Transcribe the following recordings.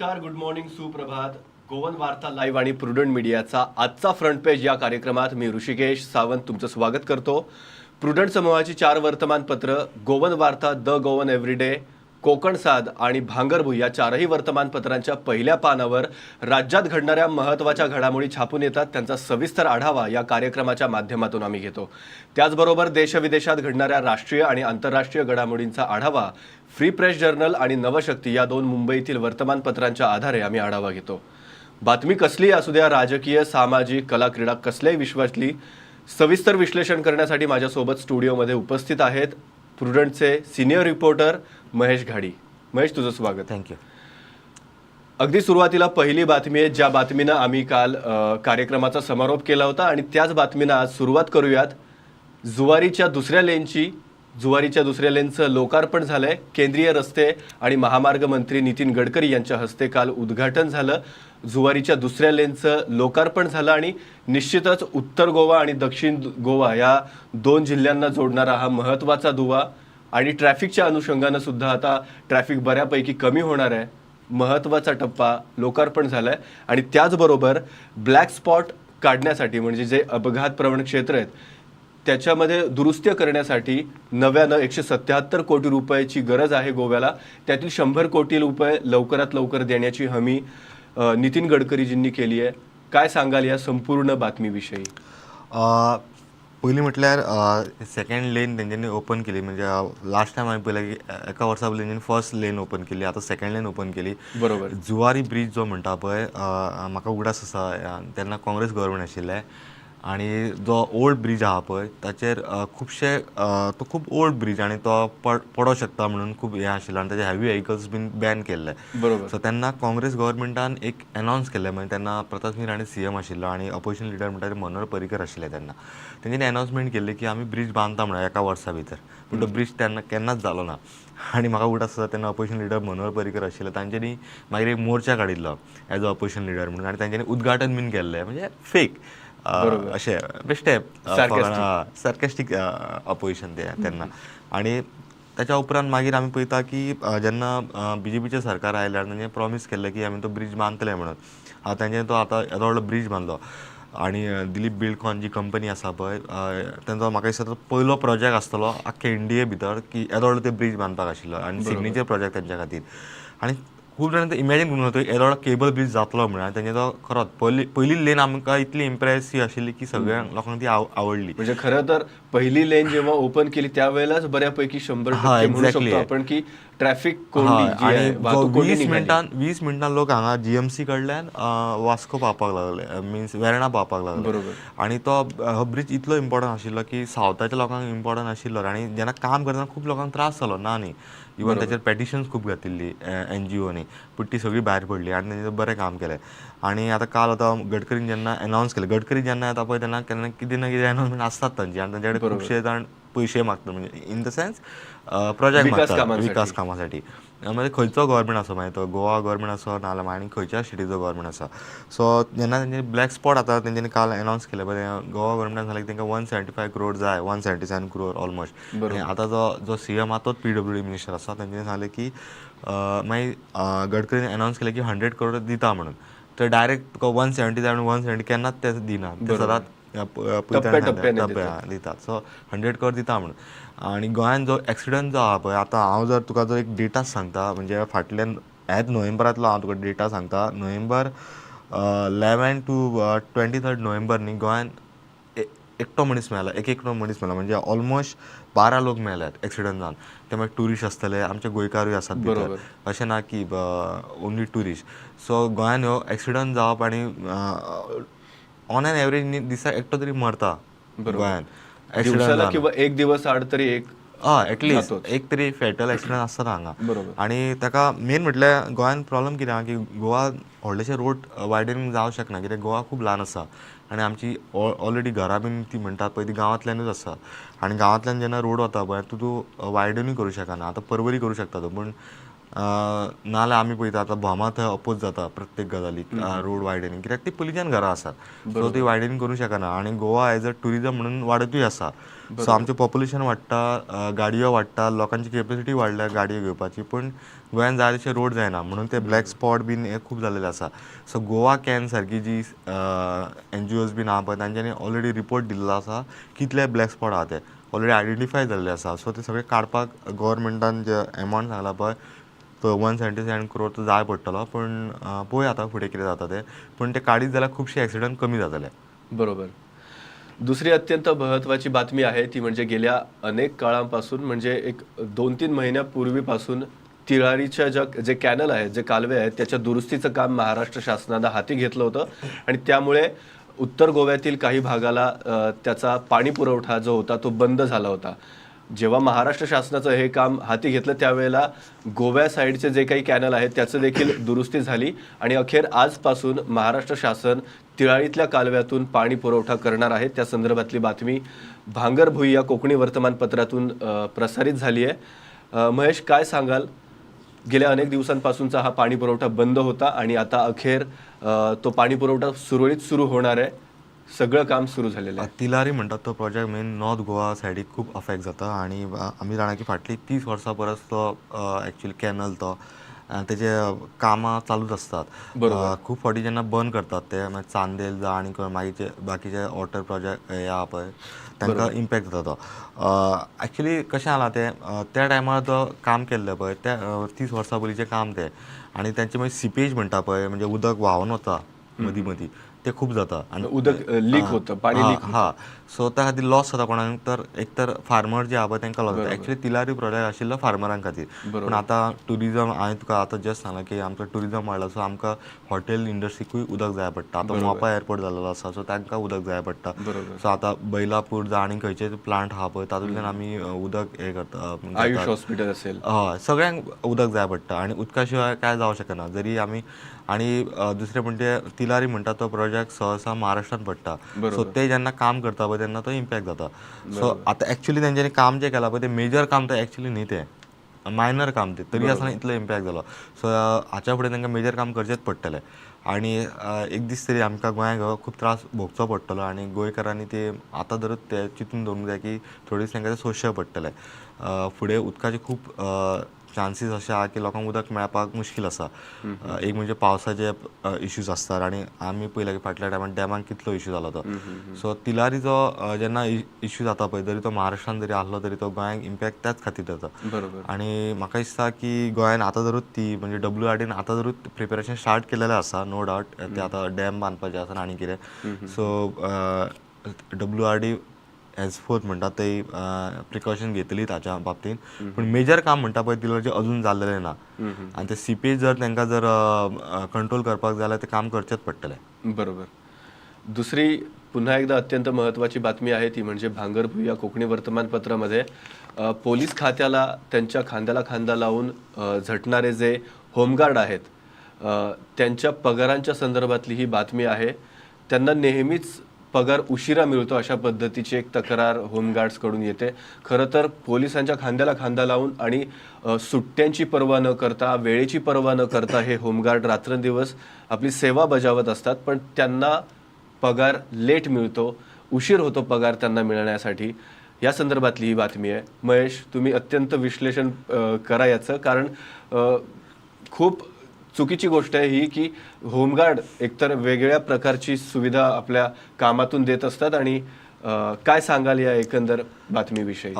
नमस्कार good morning सुप्रभात. Goan Varta live आणि प्रुडंट मीडियाचा आजचा फ्रंट पेज या कार्यक्रमात मी ऋषिकेश सावंत तुमचं स्वागत करतो. प्रुडंट समूहाची चार वर्तमानपत्र गोवन वार्ता द गोवन एव्हरीडे कोकणसाद आणि भांगरभू या चारही वर्तमानपत्रांच्या पहिल्या पानावर राज्यात घडणाऱ्या महत्त्वाच्या घडामोडी छापून येतात त्यांचा सविस्तर आढावा या कार्यक्रमाच्या माध्यमातून आम्ही घेतो. त्याचबरोबर देशविदेशात घडणाऱ्या राष्ट्रीय आणि आंतरराष्ट्रीय घडामोडींचा आढावा फ्री प्रेस जर्नल आणि नवशक्ती या दोन मुंबईतील वर्तमानपत्रांच्या आधारे आम्ही आढावा घेतो. बातमी कसली असू द्या राजकीय सामाजिक कला क्रीडा कसल्याही विश्वातली सविस्तर विश्लेषण करण्यासाठी माझ्यासोबत स्टुडिओमध्ये उपस्थित आहेत प्रुडंटचे सिनियर रिपोर्टर महेश घाडी. महेश तुझं स्वागत. थँक्यू अगदी सुरुवातीला पहिली बातमी आहे ज्या बातमीनं आम्ही काल कार्यक्रमाचा समारोप केला होता आणि त्याच बातमीनं आज सुरुवात करूयात. जुवारीच्या दुसऱ्या लेनची जुवारीच्या दुसऱ्या लेनचं लोकार्पण झालंय. केंद्रीय रस्ते आणि महामार्ग मंत्री नितीन गडकरी यांच्या हस्ते काल उद्घाटन झालं. जुवारीच्या दुसऱ्या लेनचं लोकार्पण झालं आणि निश्चितच उत्तर गोवा आणि दक्षिण गोवा या दोन जिल्ह्यांना जोडणारा हा महत्त्वाचा दुवा. आणि ट्रॅफिकच्या अनुषंगानं सुद्धा आता ट्रॅफिक बऱ्यापैकी कमी होणार आहे. महत्त्वाचा टप्पा लोकार्पण झाला आहे आणि त्याचबरोबर ब्लॅक स्पॉट काढण्यासाठी म्हणजे जे अपघात प्रवण क्षेत्र आहेत त्याच्यामध्ये दुरुस्त्य करण्यासाठी नव्यानं एकशे सत्याहत्तर कोटी रुपयाची गरज आहे गोव्याला. त्यातील शंभर कोटी रुपये लवकरात लवकर देण्याची हमी नितीन गडकरीजींनी केली आहे. काय सांगाल या संपूर्ण बातमीविषयी? पयलीं म्हटल्यार सेकंड लेन तेंच्यांनी ओपन केली. म्हणजे लास्ट टायम हांवें पळयलें की एका वर्सा पयलीं तेंच्यांनी फर्स्ट लेन ओपन केली. आतां सेकंड लेन ओपन केली. बरोबर. जुवारी ब्रिज जो म्हणटा पळय म्हाका उगडास आसा तेन्ना काँग्रेस गव्हर्मेंट आशिल्लें. आनी जो ओल्ड ब्रिज आहा पळय ताचेर खुबशे तो खूब ओल्ड ब्रिज आनी तो पड पडो शकता म्हणून खूब हें आशिल्लें आनी ताचे हॅवी व्हेकल्स बीन बॅन केल्ले. बरोबर. सो तेन्ना काँग्रेस गव्हर्मेंटान एक अनावन्स केल्लें म्हणजे तेन्ना प्रताप सिंग राणे सी एम आशिल्लो आनी अपोजिशन लिडर म्हणटा ते मनोहर पर्रीकर आशिल्ले तेन्ना तेंच्यांनी अनावन्समेंट केल्ली की आमी ब्रिज बांदता म्हणून एका वर्सा भितर. पूण तो ब्रिज तेन्ना केन्नाच जालो ना. आनी म्हाका उगडास आसा तेन्ना अपोजिशन लिडर मनोहर पर्रीकर आशिल्ले तांच्यांनी मागीर एक मोर्चा काडिल्लो एज अ अपोजिशन लिडर म्हणून. आनी तांच्यांनी उद्घाटन बीन केल्लें म्हणजे फेक अशें बेश्टे Sarcastic. सार्केस्टीक अपोजिशन ते तेन्ना आनी त्याच्या उपरांत मागीर आमी पळयता की जेन्ना बी जे पीचें सरकार आयल्यार तांणी प्रॉमीस केल्लें की आमी तो ब्रिज बांदतले म्हणून. तांच्यानी तो आतां येदो व्हडलो ब्रिज बांदलो आनी दिलीप बिल्डकॉन जी कंपनी आसा पळय तेंचो म्हाका दिसता तो पयलो प्रोजेक्ट आसतलो आख्खे इंडिये भितर की येदो व्हडलो ते ब्रिज बांदपाक आशिल्लो आनी सिग्नेचर प्रोजेक्ट तेंच्या खातीर. आनी खूब जाणां इमॅजीन करूंक ना तो येदो व्हडलो केबल ब्रिज जातलो म्हणून आनी तेंचे तो खरोच पयली पयली लेन आमकां इतली इम्प्रेसिव्ह आशिल्ली की सगळ्यांक लोकांक ती आव आवडली. म्हणजे खरं तर पहिली लेन जेव्हा ओपन केली त्यावेळेलाच बऱ्यापैकी शंभर हा, टक्के म्हणू. शकतो आपण की ट्रॅफिक वीस. मिनटान वीस मिनटान लोक हांगा जीएमसी कडल्यान वास्को पावपाक लागले मिन्स वेर्णा पावपाक लागले. बरोबर. आनी तो हो ब्रिज इतलो इम्पॉर्टंट आशिल्लो की सावथाच्या लोकांक इम्पॉर्टंट आशिल्लो आनी जेन्ना काम करतना खूब लोकांक त्रास जालो ना न्ही इवन ताचेर पेटिशन्स खूब घातिल्ली एन जी ओनी पूण ती सगळी भायर पडली आनी तेणें बरें काम केलें आनी आतां काल आतां गडकरीन जेन्ना अनावन्स केलें गडकरी जेन्ना येता पळय तेन्ना केन्ना कितें ना कितें अनावन्समेंट आसतात तांची आनी तांचे कडेन खुबशे जाण पयशे मागतात. म्हणजे इन द सेन्स प्रोजेक्ट मागतात. विकास कामासाठी. म्हणजे खंयचो गव्हर्मेंट आसो मागीर तो गोवा गव्हर्मेंट आसो नाजाल्यार आनी खंयच्या सिटीचो गव्हर्मेंट आसा सो जेन्ना तेंच्यांनी ब्लॅक स्पॉट आतां तेंच्यांनी काल अनावन्स केलें पळय गोवा गव्हर्मेंटान सांगलें की तांकां वन सेव्हंटी फायव क्रोड जाय one seventy seven crore almost. आनी आतां जो जो सी एम आहा तोच पी डब्ल्यू डी मिनिस्टर आसा. तेंच्यांनी सांगलें की मागीर गडकरीन अनावन्स केलें की हंड्रेड क्रोड दिता म्हणून. तर डायरेक्ट तुका वन सेव्हंटी जाय वन सेव्हंटी केन्नाच ते दिना. ते सदांच टप्प्याटप्प्याने दितात. सो हंड्रेड कर दिता म्हणून. आनी गोंयान जो एक्सिडंट जो आहा पळय आतां हांव जर तुका जर एक डेटा सांगता म्हणजे फाटल्यान ह्याच नोव्हेंबरांतलो हांव तुका डेटा सांगता November eleven two twenty third November न्ही गोंयान ए- एकटो मनीस मेला एक एकटो मनीस मेला म्हणजे ऑलमोस्ट बारा लोक मेल्यात एक्सिडंट जावन ते मागीर ट्युरिस्ट आसतले आमचे गोंयकारूय आसात भितर. अशें ना की ओन्ली ट्युरिस्ट सो गोंयान ह्यो एक्सिडंट जावप आनी ऑन एन एवरेज दिसा एकटो तरी मरता. दिवसाला किंवा एक दिवस आड तरी एक हय एटलिस्ट. एक तरी फेटल एक्सिडंट आसतात हांगा. आनी ताका मेन म्हटल्यार गोंयान प्रॉब्लम कितें आहा की गोवा व्हडलेशे रोड वायडनींग जावं शकना. कित्याक गोवा खूब ल्हान आसा आनी आमची ऑलरेडी घरां बीन ती म्हणटात पळय ती गांवांतल्यानूच आसा आनी गांवांतल्यान जेन्ना रोड वता पळय तूं तूं वायडनूय करूं शकना. आतां पर्वरी करूं शकता तूं पूण नाल्यार आमी पळयता आतां भोमा थंय अपोज जाता प्रत्येक गजालीक रोड वायडनींग कित्याक ती पयलींच्यान घरां आसात सो ती वायडनींग करूंक शकना. आनी गोवा एज अ ट्युरिजम म्हणून वाडतूय आसा सो आमचें पॉप्युलेशन वाडटा गाडयो वाडटा लोकांची कॅपेसिटी वाडल्या गाडयो घेवपाची. पूण गोंयान जाय तशे रोड जायना. म्हणून ते ब्लॅक स्पॉट बीन हे खूब जाल्लेले आसा सो गोवा कॅन सारकी जी एन जी ओज बीन आहा पळय तांच्यांनी ऑलरेडी रिपोर्ट दिल्लो आसा कितले ब्लॅक स्पॉट आहा ते. ऑलरेडी आयडेंटिफाय जाल्ले आसा सो ते सगळे काडपाक गव्हर्मेंटान जे एमावंट सांगला पळय तो वन सेव्हन्टी सेवन क्रोर तो जाय पडटलो पूण अ, पळोवया आतां फुडें कितें जाता ते. पूण ते काडीत जाल्यार खुबशे एक्सिडंट कमी जातले बरोबर. दुसरी अत्यंत महत्त्वाची बातमी आहे ती म्हणजे गेल्या अनेक काळांपासून म्हणजे एक दोन तीन महिन्यापूर्वीपासून तिळारीच्या ज्या जे कॅनल आहेत जे कालवे आहेत त्याच्या दुरुस्तीचं काम महाराष्ट्र शासनानं हाती घेतलं होतं. आणि त्यामुळे उत्तर गोव्यातील काही भागाला त्याचा पाणी पुरवठा जो होता तो बंद झाला होता. जेव्हा महाराष्ट्र शासनाचं हे काम हाती घेतलं त्यावेळेला गोव्या साईडचे जे काही कॅनल आहेत त्याचं देखील दुरुस्ती झाली. आणि अखेर आजपासून महाराष्ट्र शासन तिळाळीतल्या कालव्यातून पाणी पुरवठा करणार आहे. त्या संदर्भातली बातमी भांगरभुई या कोकणी वर्तमानपत्रातून प्रसारित झाली आहे. महेश काय सांगाल? गेल्या अनेक दिवसांपासूनचा हा पाणी पुरवठा बंद होता आणि आता अखेर तो पाणी पुरवठा सुरळीत सुरू होणार आहे. सगळं काम सुरू झालेलं आहे. तिलारी म्हणटात तो प्रोजेक्ट मेन नॉर्थ गोवा सायडीक खूब अफेक्ट जाता. आनी आमी जाणा की फाटली तीस वर्सां परस तो. एक्चुअली कॅनल तो तेजे कामां चालूच आसतात खूब फावटी जेन्ना बंद करतात ते चांदेल जा आनी खंय मागीरचे बाकीचे वॉटर प्रोजेक्ट हे आहा पळय तांकां इम्पॅक्ट जाता तो. एक्चुली कशें जाला तें त्या टायमार तो काम केल्लें पळय. त्या तीस वर्सां पयलींचें काम तें. आनी तांचे मागीर सिपेज म्हणटा पळय म्हणजे उदक व्हांवन वता मदीं मदीं ते खूप जाता. आनी उदक लीक होतं पाणी हा, लीक हा. सो त्या खातीर लॉस जाता कोणाक तर एक तर फार्मर जे आहा तांकां लॉस जाता एक्चुली तिलारी प्रोजेक्ट आशिल्लो फार्मरां खातीर पूण आतां टुरिजम हांवें तुका आतां जस्ट सांगलां की आमचो टुरिजम वाडला सो आमकां हॉटेल इंडस्ट्रीकूय उदक जाय पडटा आतां मोपा एअरपोर्ट जाल्लो आसा सो तांकां उदक जाय पडटा. सो आतां बैलापूर जावं आनी खंयचे प्लांट आहा पळय तातूंतल्यान आमी उदक हे करता अ, आयुष. हॉस्पिटल असेल. हय सगळ्यांक उदक जाय पडटा आनी उदका शिवाय काय जावं शकना जरी आमी आनी अ, दुसरें म्हणजे तिलारी म्हणटा तो प्रोजेक्ट सहसा महाराष्ट्रान पडटा सो ते जेन्ना काम करता पळय तेन्ना तो इम्पॅक्ट जाता सो आतां एक्चुअली तेंच्यांनी काम जें केलां पळय तें मेजर काम तें एक्चुअली न्ही तें मायनर काम तें तरी आसतना इतलो इम्पॅक्ट जालो सो हाच्या फुडें तांकां मेजर काम करचेंच पडटलें आनी एक दीस तरी आमकां गोंयांक खूब त्रास भोगचो पडटलो आनी गोंयकारांनी ते आतां धरूच ते चिंतून दवरूंक जाय की थोडे दीस तांकां तें सोंसचें पडटलें फुडें उदकाचे खूब चान्सीस अशे आहा की लोकांक उदक मेळपाक मुश्कील आसा एक म्हणजे पावसाचे इश्यूज आसतात आनी आमी पळयला की फाटल्या टायमार डॅमाक कितलो इश्यू जालो तो सो तिलारीचो अ, जेन्ना इश्यू जाता पळय जरी तो महाराष्ट्रान जरी आसलो तरी तो गोंयांक इम्पॅक्ट त्याच खातीर जाता आनी म्हाका दिसता की गोंयान आतां धरूच ती म्हणजे डब्ल्यू आर डीन आतां धरूच प्रिपेरेशन स्टार्ट केलेलें आसा नो डावट ते आतां डॅम बांदपाचे आसा आनी कितें so W R D as fourth म्हणटा ते प्रिकॉशन घेतली ताच्या बाबतींत. पूण मेजर काम म्हणटा पळय तिलारचें अजून जाल्लेलें ना आनी ते सीपेज जर तांकां जर कंट्रोल करपाक जाय जाल्यार ते काम करचेंच पडटलें बरोबर. दुसरी पुन्हा एकदा अत्यंत महत्त्वाची बातमी आहे ती म्हणजे भांगरभू या कोकणी वर्तमानपत्रामध्ये पोलीस खात्याला त्यांच्या खांद्याला खांदा लावून झटणारे जे होमगार्ड आहेत त्यांच्या पगारांच्या संदर्भातली ही बातमी आहे. त्यांना नेहमीच पगार उशिरा मिळतो अशा पद्धतीची एक तक्रार होमगार्ड्सकडून येते. खरं तर पोलिसांच्या खांद्याला खांदा लावून आणि सुट्ट्यांची पर्वा न करता वेळेची पर्वा न करता हे होमगार्ड रात्रंदिवस आपली सेवा बजावत असतात. पण त्यांना पगार लेट मिळतो उशीर होतो पगार त्यांना मिळण्यासाठी. या संदर्भातली ही बातमी आहे. महेश तुम्ही अत्यंत विश्लेषण करा याचं. कारण खूप चुकीची गोष्ट आहे ही की होमगार्ड एकतर वेगळ्या प्रकारची सुविधा आपल्या कामातून देत असतात आणि काय सांगाल या एकंदर बातमीविषयी?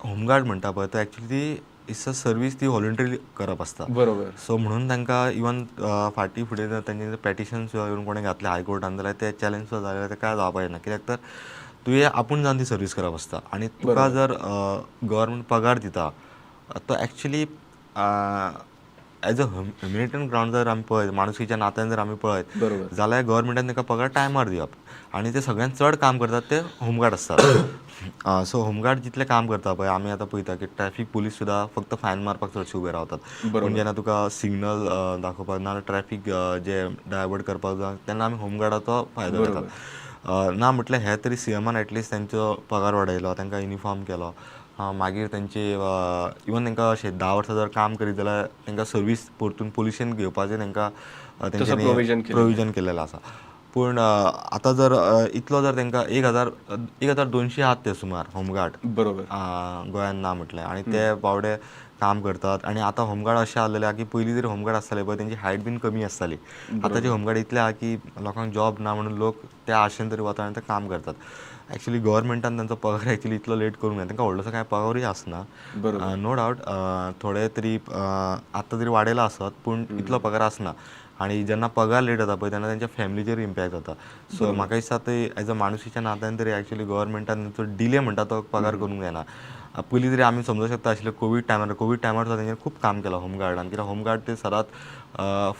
होमगार्ड म्हणटा पळय तो एक्चुली ती इट्स अ सर्वीस ती व्हॉलंटरी करप आसता बरोबर. सो म्हणून तांकां इवन फाटीं फुडें जर तेंचे पेटिशन सुद्दां येवन कोणें घातलें हायकोर्टान जाल्यार ते चॅलेंज सुद्दां जालें जाल्यार ते काय जावपा येना कित्याक तर तुवें आपूण जावन ती सर्वीस करप आसता आनी तुका जर गव्हर्मेंट पगार दिता तो actually as a humanitarian ground जर आमी पळयत माणुसकीच्या नात्यान जर आमी पळयत जाल्यार गव्हर्मेंटान ताका पगार टायमार दिवप आनी ते सगळ्यात चड काम करतात ते होमगार्ड आसतात सो होमगार्ड जितलें काम करता पळय आमी आतां पळयता की ट्रॅफीक पुलीस सुद्दां फक्त फायन मारपाक चडशे उबे रावतात पूण जेन्ना तुका सिग्नल दाखोवपाक ना ट्रॅफीक जे डायवर्ट करपाक जाय तेन्ना आमी होमगार्डाचो फायदो घेतात ना म्हटल्यार हे तरी सी एमान एटलिस्ट तेंचो पगार वाडयलो तांकां युनिफॉर्म केलो. मागीर तेंचे इवन तांकां अशें धा वर्सां जर काम करीत जाल्यार तांकां सर्वीस परतून पोलिशेन घेवपाचें तांकां अ, तेंच्यांनी. प्रोविजन केलेलें. आसा पूण आतां जर इतलो जर तांकां एक हजार एक हजार दोनशे आहात ते सुमार होमगार्ड. बरोबर. गोंयान ना म्हटलें. आनी ते बावडे काम करतात. आनी आतां होमगार्ड अशें जाल्लेले आहा की पयलीं जरी होमगार्ड आसताले पळय तेंची हायट बीन कमी आसताली आतांचे होमगार्ड इतले आहा की लोकांक जॉब ना म्हणून लोक त्या आशेन तरी वतात आनी ते काम करतात. एक्चुली गव्हर्मेंटान तांचो पगार एक्चुली इतलो लेट करूंक जाय तांकां व्हडलोसो कांय पगारूय आसना नो डावट थोडे तरी आत्तां तरी वाडयला आसत पूण इतलो पगार आसना आनी जेन्ना पगार लेट जाता पळय तेन्ना तेंच्या फॅमिलीचेर इम्पॅक्ट जाता सो म्हाका दिसता ते एज अ माणुसीच्या नात्यान तरी एक्चुली गव्हर्मेंटान तो डिले म्हणटा तो पगार करूंक जायना पयलीं तरी आमी समजूंक शकता आशिल्ले कोवीड टायमार कोवीड टायमार सुद्दां तेंच्यानी खूब काम केलां होमगार्डान कित्याक होमगार्ड ते सदांच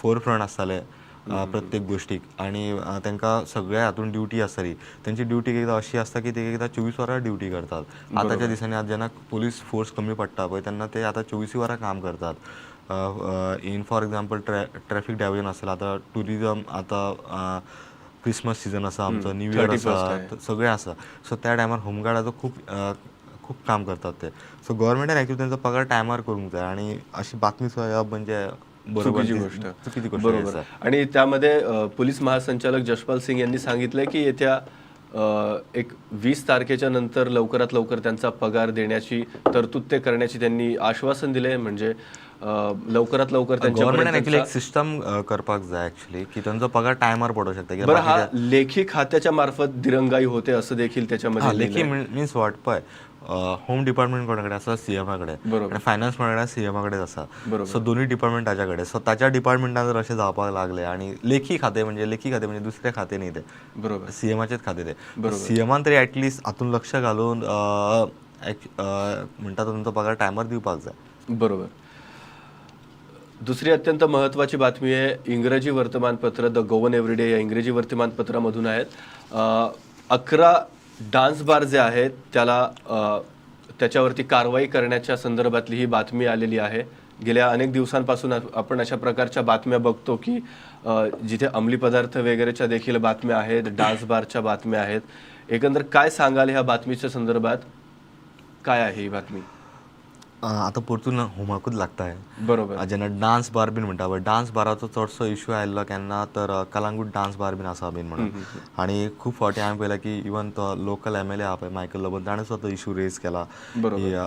फोर फ्रंट आसताले प्रत्येक गोश्टीक आनी तांकां सगळ्या हातून ड्युटी आसताली तेंची ड्युटी एकदां अशी आसता की ते एकदां चोवीस वरां ड्युटी करतात. आतांच्या दिसांनी आतां जेन्ना पुलीस फोर्स कमी पडटा पळय तेन्ना ते आतां चोवीसय वरां काम करतात. इन फॉर एक्झाम्पल ट्रॅ ट्रॅफीक डायव्हजन आसलें आतां टुरिजम आतां क्रिसमस सीजन आसा आमचो न्यू इयर 31st आसा सगळें आसा सो त्या टायमार होमगार्डाचो खूब खूब काम करतात ते. सो गव्हर्मेंटान एक्चुली तेंचो पगार टायमार करूंक जाय आनी अशी बातमी म्हणजे बरोबर चुकीची ती- गोष्ट. चुकीची गोष्ट बरोबर. आसा. आणि त्यामध्ये पोलीस महासंचालक जशपाल सिंग यांनी सांगितलंय की येत्या एक वीस तारखेच्या नंतर लवकरात लवकर त्यांचा पगार देण्याची तरतूद ते करण्याची त्यांनी आश्वासन दिले म्हणजे लवकरात लवकर त्यांच्या एक सिस्टम करपाक जाय एक्चुली की त्यांचो पगार टायमार पडूंक शकता बरं हा लेखी खात्याच्या मार्फत दिरंगाई होते असं देखील त्याच्यामध्ये लेखी. मिन्स वॉट पळय होम डिपार्टमेंट कोणा कडेन आसा सीएमा बरोबर. आनी फायनान्स कोणा कडेन सीएमा कडेन आसा बरोबर. सो दोन्ही डिपार्टमेंट ताच्या कडेन सो ताच्या डिपार्टमेंटान जर अशें जावपाक लागले आनी लेखी खातें म्हणजे लेखी खातें म्हणजे दुसरे खातें न्ही ते. बरोबर. सीएमाचेच खातें ते. सीएमान तरी ऍटलिस्ट हातून लक्ष घालून म्हणटा तुमचो पगार टायमार दिवपाक जाय. बरोबर. दुसरी अत्यंत महत्त्वाची बातमी आहे इंग्रजी वर्तमानपत्र द गोवन एव्हरीडे या इंग्रजी वर्तमानपत्रामधून आहेत. अकरा डान्स बार जे आहेत त्याला त्याच्यावरती कारवाई करण्याच्या संदर्भातली ही बातमी आलेली आहे. गेल्या अनेक दिवसांपासून आपण अशा प्रकारच्या बातम्या बघतो की जिथे अंमली पदार्थ वगैरेच्या देखील बातम्या आहेत डान्स बारच्या बातम्या आहेत. एकंदर काय सांगाल ह्या बातमीच्या संदर्भात? काय आहे ही बातमी? आता परतून होमाकूच लागता बरोबर. जेन्ना डान्स बार बीन म्हणटा पळय डान्स बाराचो चडसो इश्यू आयल्लो केन्ना तर कलांगूट डान्स बार बीन आसा बीन म्हणून. आनी खूब फावटी हांवें पळयलां की इवन तो लोकल एम एल ए आहा पळय मायकल लोबन ताणें सुद्दां तो इश्यू रेज केला.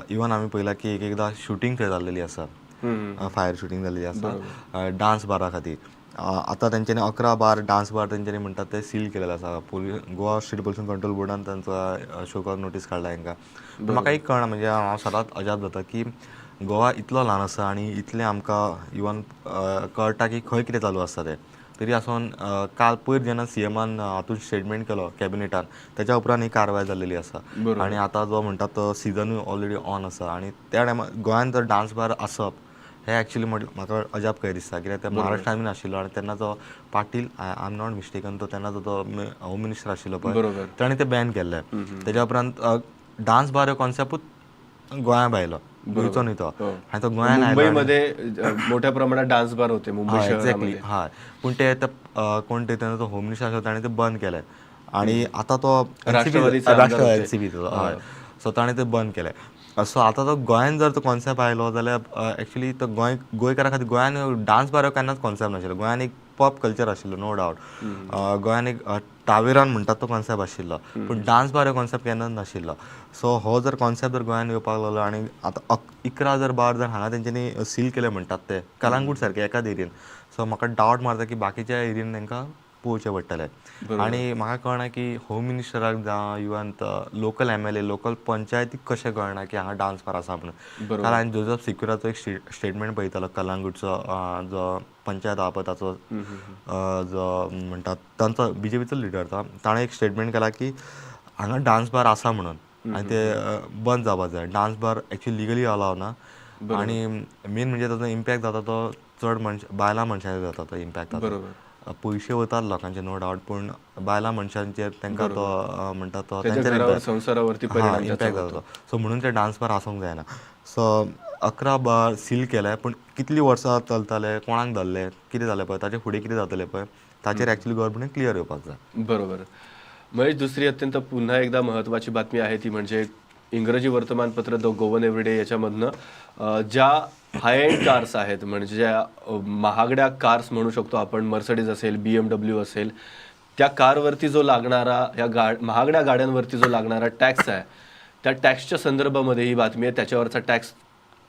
इवन आमी पळयलां की एक एकदां शुटींग थंय जाल्लेली आसा. फायर शुटींग जाल्ली आसा डान्स बारा खातीर आतां तेंच्यांनी अकरा बार डान्स बार तेंच्यांनी म्हणटात ते सील केलेले आसा पोली गोवा स्टेट पोल्यूशन कंट्रोल बोर्डान तांचो शोकॉज नोटीस काडला हांकां म्हाका एक कळना म्हणजे हांव सदांच अजाप जाता की गोवा इतलो ल्हान आसा आनी इतलें आमकां इवन कळटा की खंय कितें चालू आसता तें. तरी आसोन काल पयर जेन्ना सी एमान हातून स्टेटमेंट केलो कॅबिनेटान त्याच्या उपरांत ही कारवाय जाल्लेली आसा. आनी आतां जो म्हणटा तो सिजनूय ऑलरेडी ऑन आसा. आनी त्या टायमार गोंयान जर डान्स बार आसप हें एक्चुली म्हाका अजाप कहें दिसता. कित्याक ते महाराष्ट्रान बीन आशिल्लो आनी तेन्ना जो Patil I am not mistaken तो तेन्ना जो होम मिनिस्टर आशिल्लो पळय. ताणें ते बॅन केल्ले. तेज्या उपरांत डान्स बार हो कॉन्सेप्टूच गोंया भायलो गोंयचो न्ही तो. हो. आनी तो गोंयान अ, मोठ्या प्रमाणात डान्स बार होते मुंबई एक्झॅक्टली हय पूण ते कोण ते तेन्ना तो होम मिनिस्टर आशिल्लो ताणें ते बंद केले आनी आतां तो राष्ट्रवादी हय सो ताणें ते बंद केले सो आतां तो गोंयान जर तो कॉन्सेप्ट आयलो जाल्यार एक्चुली तो गोंय गोंयकारा खातीर गोंयान डान्स बार हो केन्नाच कॉन्सेप्ट नाशिल्लो. गोंयान एक पॉप कल्चर आशिल्लो नो डावट गोंयान एक अ, टावेरान म्हणटात तो कॉन्सेप्ट आशिल्लो. पूण डान्स बार हो कॉन्सेप्ट केन्नाच नाशिल्लो. सो हो जर कॉन्सेप्ट जर गोंयान येवपाक लागलो आनी आतां इकरा जर बार जर हांगा तेंच्यांनी सील केले म्हणटात ते कलांगूट सारके एकाच एरियेन सो म्हाका डावट मारता की बाकीच्या एरियेन तांकां पळोवचें पडटलें आनी म्हाका कळना की होम मिनिस्टराक जावं even local M L A local पंचायतीक कशें कळना की हांगा डान्स बार आसा म्हणून काल हांवें जोजफ सिक्युराचो एक स्टेटमेंट पळयतालो कलांगूटचो जो पंचायत आहा पळय ताचो अ, जो म्हणटात तांचो बी जे पीचो लिडर ताणें एक स्टेटमेंट केला की हांगा डान्स बार आसा म्हणून. आनी ते बंद जावपाक जाय dance bar actually legally allow ना. आनी मेन म्हणजे ताचो इम्पॅक्ट जाता तो चड मनश बायलां मनशांचेर जाता तो इम्पॅक्ट जाता. पयशे वतात लोकांचे नो डावट पूण बायलां मनशांचेर तांकां तो म्हणटा तो त्याचा इम्पॅक्ट जाता सो म्हणून ते डान्स बार आसूंक जायना सो अकरा बार सील केले पूण कितलीं वर्सां चलतले कोणाक धरले कितें जालें पळय ताचे फुडें कितें जातलें पळय ताचेर एक्चुली गव्हर्मेंटान क्लियर येवपाक जाय. बरोबर. महेश दुसरी अत्यंत पुन्हा एकदा महत्वाची बातमी आहे ती म्हणजे इंग्रजी वर्तमानपत्र द गोवन एव्हरीडे याच्यामधनं ज्या हाय एंड कार्स आहेत म्हणजे ज्या महागड्या कार्स म्हणू शकतो आपण मर्सडीज असेल बी एम डब्ल्यू असेल त्या कारवरती जो लागणारा या गा महागड्या गाड्यांवरती जो लागणारा टॅक्स आहे त्या टॅक्सच्या संदर्भामध्ये ही बातमी आहे त्याच्यावरचा टॅक्स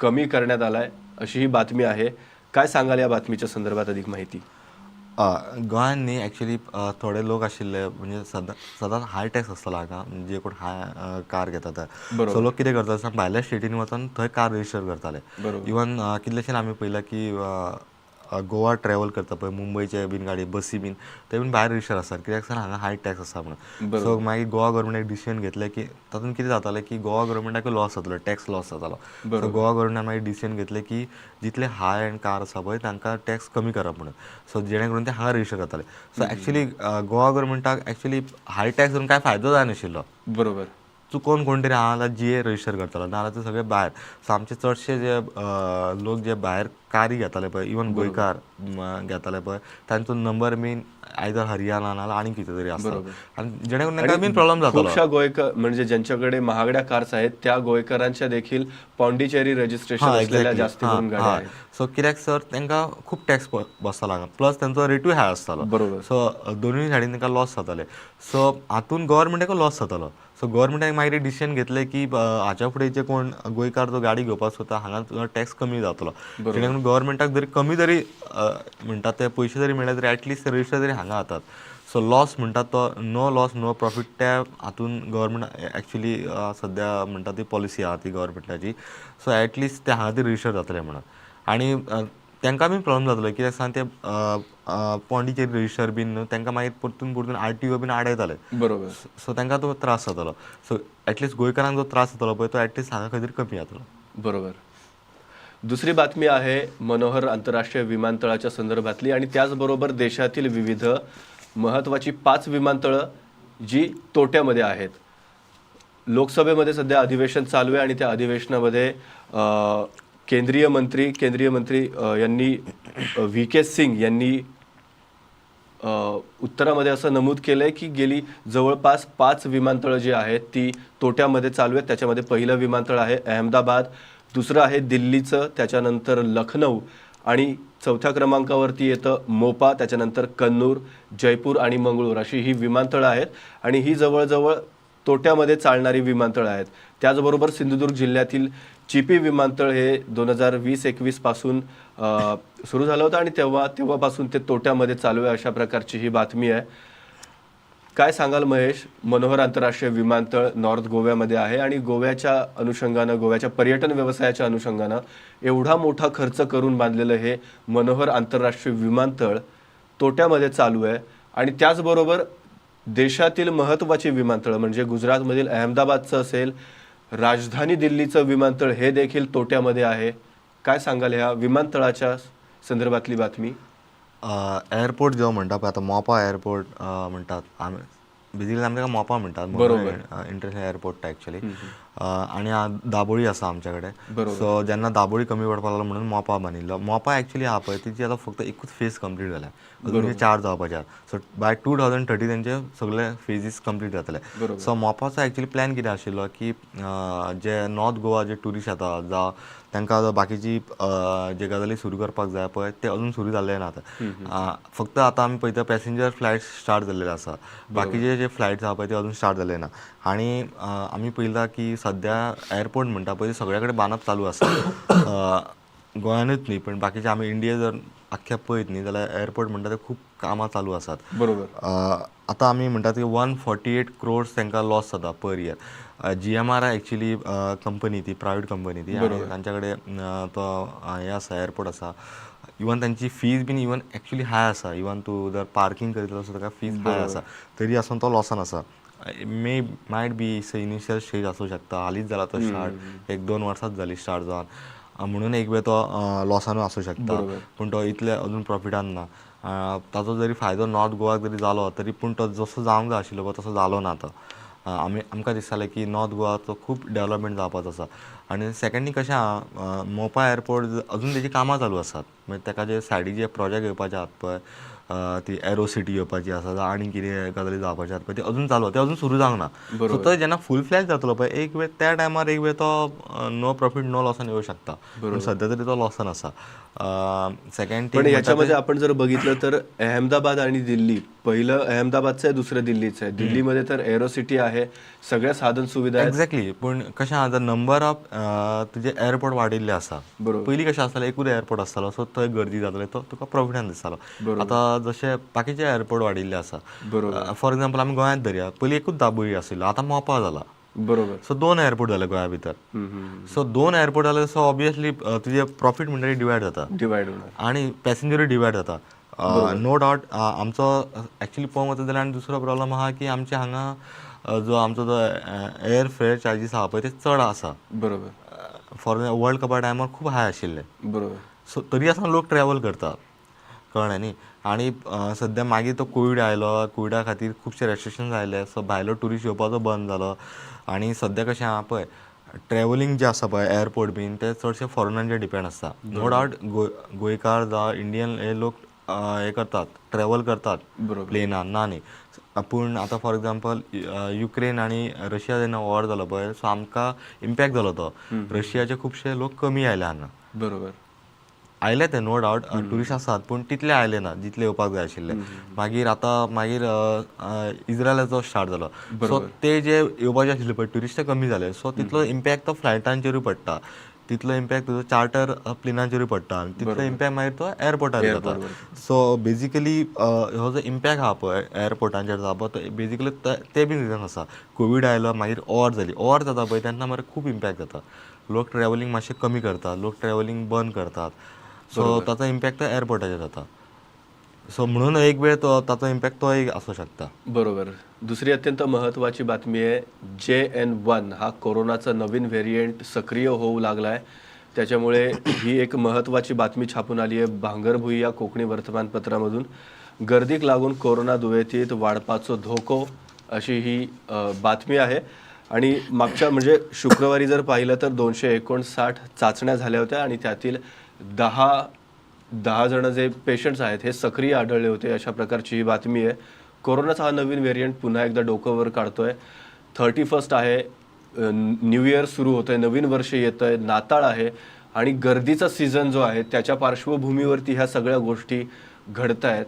कमी करण्यात आला आहे अशी ही बातमी आहे. काय सांगाल या बातमीच्या संदर्भात अधिक माहिती? गोंयांत न्ही एक्चुली थोडे लोक आशिल्ले म्हणजे सदां सदांच हाय टॅक्स आसतालो हांगा जे कोण हाय कार घेता ते. सो लोक कितें करता सांग भायल्या स्टेटीन वचून थंय कार रजिस्टर करताले. इवन कितलेशे आमी पळयलां की गोवा ट्रॅव्हल करता पळय मुंबयचे बीन गाडी बसी बीन ते बीन भायर रजिस्टर आसतात कित्याक सांग हांगा हाय टॅक्स आसा म्हणून. सो मागीर गोवा गव्हर्मेंट एक डिसिजन घेतलें की तातूंत कितें जातालें की गोवा गव्हर्मेंटाक लॉस जातालो टॅक्स लॉस जातालो सो गोवा गव्हर्मेंटान मागीर डिसिजन घेतलें की जितले हाय एंड कार आसा पळय तांकां टॅक्स कमी करप म्हणून. सो जेणे करून ते हांगा रजिस्टर करताले सो एक्चुली गोवा गव्हर्मेंटाक एक्चुली हाय टॅक्स करून कांय फायदो जायनाशिल्लो बरोबर. चुकोन कोण तरी हांगा जी ए रजिस्टर करतालो नाजाल्यार ते सगळे भायर सो आमचे चडशे जे लोक जे भायर कारी घेताले पळय इवन गोंयकार घेताले पळय तांचो नंबर बीन आयदर हरियाणा नाजाल्यार आनी कितें तरी आसता आनी जेणे करून तांकां बीन प्रॉब्लम खूपशा गोयकर म्हणजे ज्यांच्याकडे महागड्या कार्स आहेत त्या गोयकरांच्या देखील पॉंडिचेरी रजिस्ट्रेशन हा. जास्ती सो कित्याक सर तांकां खूब टॅक्स बसतालो हांगा प्लस तांचो रेटूय हाय आसतालो बरोबर. सो दोनूय सायडीन तांकां लॉस जाताले. सो हातून गव्हर्मेंटाकूय लॉस जातालो? सो गव्हर्मेंटान मागीर डिसिजन घेतलें की हाच्या फुडें जे कोण गोंयकार जो गाडी घेवपाक सोदता हांगा टॅक्स कमी जातलो. जेणे करून गव्हर्मेंटाक जरी कमी जरी म्हणटात ते पयशे जरी मेळ्ळे तरी एटलिस्ट रजिस्टर तरी हांगा जातात सो लॉस म्हणटात तो नो लॉस नो प्रॉफिट त्या हातून गव्हर्मेंट एक्चुली सद्या म्हणटा ती पॉलिसी आहा ती गव्हर्मेंटाची सो एटलिस्ट ते हांगा ती रजिस्टर जातले म्हणून. आनी अ, तांकां बीन प्रॉब्लम जातलो कित्याक सांग ते पॉंडिचेरी रजिस्टर बीन तांकां मागीर परतून परतून आर टी ओ बीन आडयताले बरोबर. सो तांकां तो त्रास जातलो सो एटलिस्ट गोंयकारांक जो त्रास जातलो पळय तो एटलिस्ट हांगा खंय तरी कमी जातलो बरोबर. दुसरी बातमी आहे मनोहर आंतरराष्ट्रीय विमानतळाच्या संदर्भातली आणि त्याचबरोबर देशातील विविध महत्त्वाची पाच विमानतळं जी तोट्यामध्ये आहेत. लोकसभेमध्ये सध्या अधिवेशन चालू आहे आणि त्या अधिवेशनामध्ये केंद्रीय मंत्री केंद्रीय मंत्री यांनी व्ही के सिंग यांनी उत्तरामध्ये असं नमूद केलं आहे की गेली जवळपास पाच विमानतळं जी आहेत ती तोट्यामध्ये चालू आहेत. त्याच्यामध्ये पहिलं विमानतळ आहे अहमदाबाद दुसरं आहे दिल्लीचं त्याच्यानंतर लखनौ आणि चौथ्या क्रमांकावरती येतं मोपा त्याच्यानंतर कन्नूर जयपूर आणि मंगळूर अशी ही विमानतळं आहेत. आणि ही जवळजवळ तोट्यामध्ये चालणारी विमानतळं आहेत. त्याचबरोबर सिंधुदुर्ग जिल्ह्यातील चिपी विमानतळ हे दोन हजार वीस एकवीसपासून सुरू झालं होतं आणि तेव्हा तेव्हापासून ते तोट्यामध्ये चालू आहे अशा प्रकारची ही बातमी आहे. काय सांगाल महेश? मनोहर आंतरराष्ट्रीय विमानतळ नॉर्थ गोव्यामध्ये आहे आणि गोव्याच्या अनुषंगानं गोव्याच्या पर्यटन व्यवसायाच्या अनुषंगानं एवढा मोठा खर्च करून बांधलेलं हे मनोहर आंतरराष्ट्रीय विमानतळ तोट्यामध्ये चालू आहे. आणि त्याचबरोबर देशातील महत्त्वाची विमानतळं म्हणजे गुजरातमधील अहमदाबादचं असेल राजधानी दिल्लीचं विमानतळ हे देखील तोट्यामध्ये आहे. काय सांगाल ह्या विमानतळाच्या संदर्भातली बातमी? एअरपोर्ट जो म्हणटा पळय आतां मोपा एअरपोर्ट म्हणटात आमी बेजिकली आमी ताका मोपा म्हणटात बरोबर. इंटरनॅशनल एअरपोर्ट एक्चुली आनी आ- दाबोळी आसा आमच्या कडेन बरोबर. सो जेन्ना दाबोळी कमी पडपाक लागलो म्हणून मोपा बांदिल्लो मोपा एक्चुली आहा पळय तिची आतां फक्त एकूच फेज कंप्लीट जाल्या अजून चार जावपाचे so by two thousand thirty तेंचे सगळे फेजीस कंप्लीट जातले. सो मोपाचो एक्चुली प्लॅन कितें आशिल्लो की जे नॉर्थ गोवा जे ट्युरिस्ट येता जावं तांकां आतां बाकीची जे गजाली सुरू करपाक जाय पळय ते अजून सुरू जाल्ले नात. अं, फक्त आतां आमी पळयता पॅसेंजर फ्लायट स्टार्ट जाल्ले आसा. बाकीचे जे फ्लायट्स आहा पळय ते अजून स्टार्ट जाल्ले ना अं, आमी पळयलां की सद्या एअरपोर्ट म्हणटा पळय ते सगळे कडेन बांदप चालू आसा गोंयानूच न्ही पण बाकीचे आमी इंडिये जर आख्या पळयत न्ही जाल्यार एअरपोर्ट म्हणटा ते खूब कामां चालू आसात बरोबर. आतां आमी म्हणटात की वन फोर्टी एट क्रोर्स तांकां लॉस जाता per year G M R actually company ती प्रायवेट कंपनी ती. तांच्या कडेन तो हे आसा एअरपोर्ट आसा इवन तांची fees been even actually high आसा इवन तूं जर पार्किंग करीत ताका फीज हाय आसा तरी आसून तो लॉसान आसा may might be initial stage आसूं शकता. हालींच जाला तो स्टार्ट एक दोन वर्सांच जाली स्टार्ट जावन म्हणून एक वेळ तो लॉसानूय आसूं शकता. पूण तो इतले अजून प्रॉफिटान ना. ताचो जरी फायदो नॉर्थ गोवाक जरी जालो तरी पूण तो जसो जावंक जाय आशिल्लो पळय तसो जालो ना तो आमी आमकां दिसतालें की नॉर्थ गोवाचो खूब डेवलपमेंट जावपाचो आसा आनी सेकंडली कशें आहा मोपा एअरपोर्ट अजून तेजी कामां चालू आसात म्हणजे ताका जे सायडीक जे प्रोजेक्ट येवपाचे आहात पळय. ती एरो सिटी येवपाची आसा जावं आनी कितें गजाली जावपाचे आसा पळय ते अजून चालू ते अजून सुरू जावंक ना. सो तो जेन्ना फूल फ्लॅश जातलो पळय एक वेळ त्या टायमार एक वेळ तो नो प्रॉफिट नो लॉसान येवं शकता. पूण सध्या तरी तो लॉसान आसा सेकंड पण थिंग याच्यामध्ये आपण जर बघितलं तर अहमदाबाद आणि दिल्ली पहिलं अहमदाबादचं आहे दुसरं दिल्लीचं आहे. दिल्लीमध्ये तर एरो सिटी आहे. सगळ्या साधन सुविधा एक्झॅक्टली पूण कशें आहा नंबर ऑफ तुजे एअरपोर्ट वाडिल्ले आसा बरोबर. पयलीं कशें आसतालें एकूच एअरपोर्ट आसतालो सो थंय गर्दी जाताली तो तुका प्रॉफिटान दिसतालो आतां जशे बाकीचे एअरपोर्ट वाडिल्ले आसा बरोबर. फॉर एक्झाम्पल आमी गोंयांत धरया पयलीं एकूच दाबोळी आशिल्लो आतां मोपा जाला बरोबर. सो दोन एअरपोर्ट जाले गोंया भितर. सो दोन एअरपोर्ट जाले सो ऑब्वियसली तुजे प्रॉफीट म्हणटरी डिवायड जाता होणार. आणि पॅसेंजरूय डिवायड जाता नो डावट आमचो एक्चुअली पळोवंक वचत जाल्यार आनी दुसरो प्रॉब्लम आहा की आमच्या हांगा जो आमचो जो एअर फेअर चार्जीस आहा पळय ते चड आसा बरोबर. फॉर वर्ल्ड कपा टायमार खूब हाय आशिल्ले. बरोबर. सो तरी आसतना लोक ट्रॅव्हल करता कळ्ळें न्ही. आनी सद्या मागीर तो कोवीड आयलो कोविडा खातीर खुबशे रेस्ट्रिक्शन्स आयले. सो भायलो ट्युरिस्ट येवपाचो बंद जालो आनी सद्या कशें आहा पळय ट्रॅव्हलिंग जें आसा पळय एअरपोर्ट बीन ते चडशे फॉरेनांचेर डिपेंड आसता. नो डावट गोंय गोंयकार जावं इंडियन हे लोक हे करतात ट्रॅव्हल करतात बरोबर. प्लेनान ना न्ही पूण आतां फॉर एक्झाम्पल युक्रेन आनी रशिया जेन्ना वॉर जालो पळय सो आमकां इम्पॅक्ट जालो तो रशियाचे खुबशे लोक कमी आयले हांगा बरोबर. आयले ते नो डावट ट्युरिस्ट आसात पूण तितले आयले ना जितले येवपाक जाय आशिल्ले मागीर आतां मागीर इज्रायलाचो स्टार्ट जालो सो ते जे येवपाचे आशिल्ले पळय ट्युरिस्ट ते कमी जाले सो तितलो इम्पॅक्ट तो फ्लायटांचेरूय पडटा. तितलो इम्पॅक्ट तुजो चार्टर प्लेनांचेरूय पडटा आनी तितलो इम्पॅक्ट मागीर तो एअरपोर्टार जाता सो बेजिकली हो जो इम्पॅक्ट आहा पळय एअरपोर्टांचेर जाता पळय तो बेजिकली ते बीन रिजन आसा कोवीड आयलो मागीर ऑर जाली ऑर जाता पळय तेन्ना मरे खूब इम्पॅक्ट जाता. लोक ट्रॅव्हलिंग मातशें कमी करतात. लोक ट्रॅव्हलिंग बंद करतात. सो ताचो इम्पॅक्ट तो एअरपोर्टाचेर जाता. सो म्हणून एक वेळ तो ताचो इम्पॅक्ट तो एक असू शकता. बरोबर. दुसरी अत्यंत महत्त्वाची बातमी आहे जे एन वन हा कोरोनाचा नवीन व्हेरियंट सक्रिय होऊ लागलाय. त्याच्यामुळे ही एक महत्त्वाची बातमी छापून आली आहे भांगरभुई या कोकणी वर्तमानपत्रामधून. गर्दीक लागून कोरोना दुयेंतीत वाडपाचो धोको अशी ही बातमी आहे. आणि मागच्या म्हणजे शुक्रवारी जर पाहिलं तर दोनशे एकोणसाठ चाचण्या झाल्या होत्या आणि त्यातील दहा दहा जण जे पेशंट्स आहेत हे सक्रिय आढळले होते अशा प्रकारची ही बातमी आहे. कोरोनाचा हा नवीन व्हेरियंट पुन्हा एकदा डोकं वर काढतोय. थर्टी फर्स्ट आहे न्यू इयर सुरू होतंय नवीन वर्ष येतं आहे नाताळ आहे आणि गर्दीचा सीझन जो आहे त्याच्या पार्श्वभूमीवरती ह्या सगळ्या गोष्टी घडत आहेत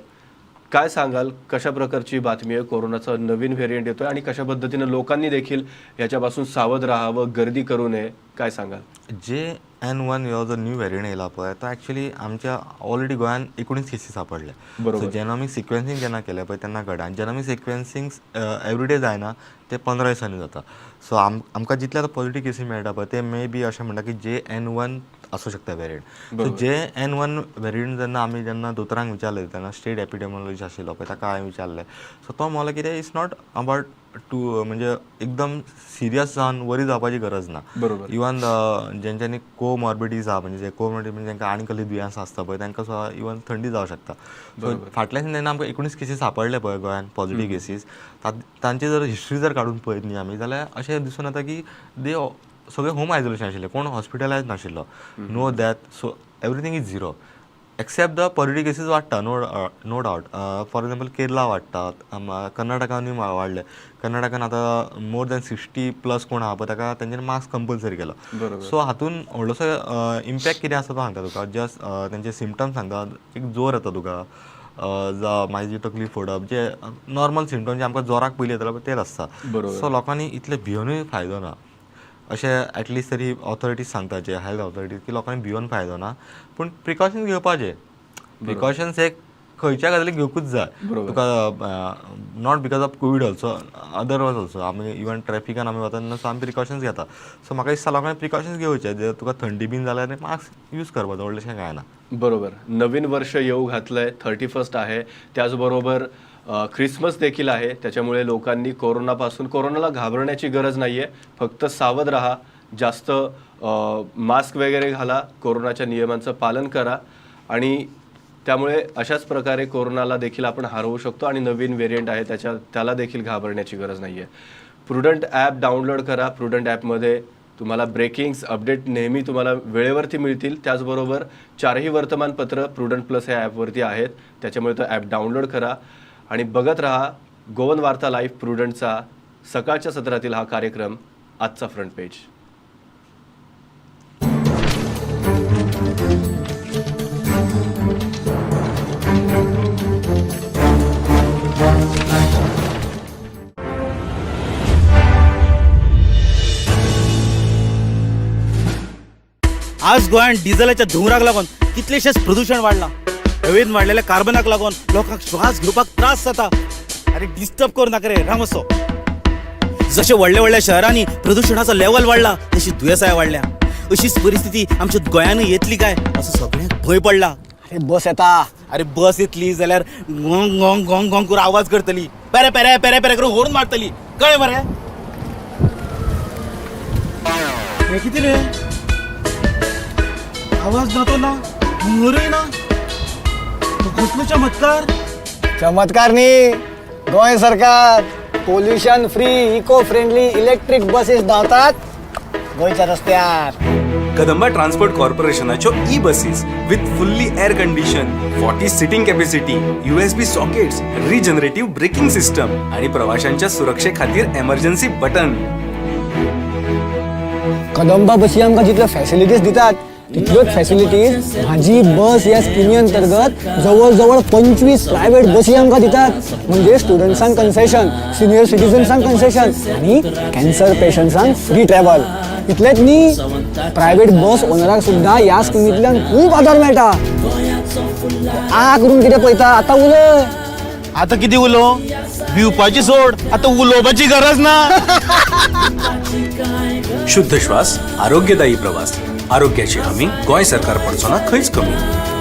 काय सांगाल? कशा प्रकारची बातमी आहे? कोरोनाचा नवीन व्हेरियंट येतोय आणि कशा पद्धतीनं लोकांनी देखील याच्यापासून सावध राहावं गर्दी करू नये काय सांगाल? जे एन वन हो जो न्यू व्हेरियंट येयला पळय. तो ॲक्च्युली आमच्या ऑलरेडी गोंयान एकुणीस केसीस सापडले. सो जेनॉमीक सिक्वेन्सिंग जेन्ना केलें पळय तेन्ना घडा. आनी जेनॉमीक सिक्वेन्सिंग एवरीडे जायना ते पंदरा दिसांनी जाता. सो आम आमकां जितले आतां पॉझिटीव केसी मेळटा पळय ते मे बी अशें म्हणटा की जे एन वन आसूं शकता variant so J N one variant जेन्ना आमी जेन्ना दोतोरांक विचारलें तेन्ना स्टेट एपिडेमोलॉजिस्ट आशिल्लो पळय ताका हांवें विचारलें सो तो म्हणलो कितें इट्स नॉट अबाउट टू म्हणजे एकदम सिरियस जावन वरी जावपाची गरज ना. बरोबर. इवन को मॉर्बिडीज आहा म्हणजे जे को म्हणजे आनी कसली दुयेंस आसता पळय तांकां सुद्दां इवन थंडी जावं शकता. सो फाटल्यान जेन्ना आमकां एकुणीस केसीस सापडले पळय गोंयान पॉझिटीव केसीस तांची जर हिस्ट्री जर काडून पळयत न्ही आमी जाल्यार अशें दिसून येता की दे सगळे होम आयसोलेशन आशिल्ले कोण हॉस्पिटलायज नाशिल्लो no that so everything is zero except the positive cases वाडटा no no doubt for example Kerala वाडटात कर्नाटकानूय वाडले कर्नाटकान आतां मोर दॅन सिक्स्टी प्लस कोण आहा पळय ताका तेंच्यानी मास्क कंपल्सरी केलो. बरोबर. सो हातून व्हडलोसो इम्पॅक्ट कितें आसा तो सांगता तुका. जस्ट तेंचे सिमटम्स सांगता एक जोर येता तुका. जावं मागीर जी तकली फोडप जे नॉर्मल सिमटम जे आमकां जोराक पयलीं येताले पळय तेच आसता सो लोकांनी इतले भिवनूय फायदो ना. अशें ॲटलिस्ट तरी ऑथॉरिटीज सांगता जे हेल्थ ऑथॉरिटीज की लोकांनी भिवून फायदो ना. पूण प्रिकॉशन्स घेवपाचे प्रिकॉशन्स एक खंयच्या गजालीक घेवकूच जाय. तुका not because of Covid also otherwise also आमी इवन ट्रॅफिकान आमी वता तेन्ना आमी प्रिकॉशन्स घेता सो म्हाका दिसता लोकांनी प्रिकॉशन्स घेवचे जे तुका थंडी बीन जाल्यार मास्क यूज करपाचो व्हडलेशें कांय ना. बरोबर. नवीन वर्ष येऊ घातलंय थर्टी फर्स्ट आहे. त्याचबरोबर ख्रिसमस देखील आहे. त्याच्यामुळे लोकांनी कोरोनापासून कोरोनाला घाबरण्याची गरज नाही आहे फक्त सावध राहा. जास्त मास्क वगैरे घाला. कोरोनाच्या नियमांचं पालन करा. आणि त्यामुळे अशाच प्रकारे कोरोनाला देखील आपण हरवू शकतो आणि नवीन व्हेरियंट आहे त्याच्या त्याला देखील घाबरण्याची गरज नाही आहे प्रुडंट ॲप डाउनलोड करा प्रुडंट ॲपमध्ये तुम्हाला ब्रेकिंग्स अपडेट नेहमी तुम्हाला वेळेवरती मिळतील. त्याचबरोबर चारही वर्तमानपत्र प्रुडंट प्लस या ॲपवरती आहेत. त्याच्यामुळे तो ॲप डाउनलोड करा. आणि बघत राहा गोवन वार्ता लाईव्ह प्रुडंटचा सकाळच्या सत्रातील हा कार्यक्रम आजचा फ्रंट पेज आज गोंयात डिझेलाच्या धुमराक लागून कितलेशेच प्रदूषण वाढला. हवेन वाडलेल्या कार्बनाक लागून लोकांक श्वास घेवपाक त्रास जाता. अरे डिस्टर्ब करू नाका रे राम असो जशे व्हडल्या व्हडल्या शहरांनी प्रदूषणाचो लेवल वाडला तशी दुयेंसाय वाडल्या अशीच परिस्थिती आमच्या गोंयानूय येतली काय? असो सगळ्यांक भंय पडला. अरे बस येता. अरे बस येतली जाल्यार गोंग गोंग गोंग गोंग करून आवाज करतली. पेरे पेरे पेरे पेरे करून होरून मारतली. कळ्ळें मरे हे कितें रे? आवाज जातो ना हुंवरूय ना. कसलो चमत्कार चमत्कार न्ही गोंय सरकार pollution free eco friendly electric buses धांवतात गोंयच्या रस्त्यार Kadamba transport कॉर्पोरेशनाच्यो e buses with fully air condition forty seating capacity USB sockets regenerative braking system आणि प्रवाशांच्या सुरक्षे खातीर एमर्जन्सी बटन कदंबा बसी आमकां जितल्यो फॅसिलिटीज दितात तितल्योच फॅसिलिटीज माझी बस ह्या स्किमी अंतर्गत जवळ जवळ पंचवीस प्रायव्हेट बसी आमकां दितात म्हणजे स्टुडंट्सांक कन्सेशन सिनियर सिटीजन्सांक कन्सेशन आणि कॅन्सर पेशंट्सांक फ्री ट्रॅव्हल इतलेंच न्ही प्रायव्हेट बस ओनराक सुद्दां ह्या स्किमींतल्यान खूब आदार मेळटा आ करून कितें पळयता आतां उलय आता किती उलो? भिवपाची सोड. आता उलोवपाची गरज ना. शुद्ध श्वास आरोग्यदायी प्रवास. आरोग्याची हमी गोंय सरकार पडचो ना खंयच कमी.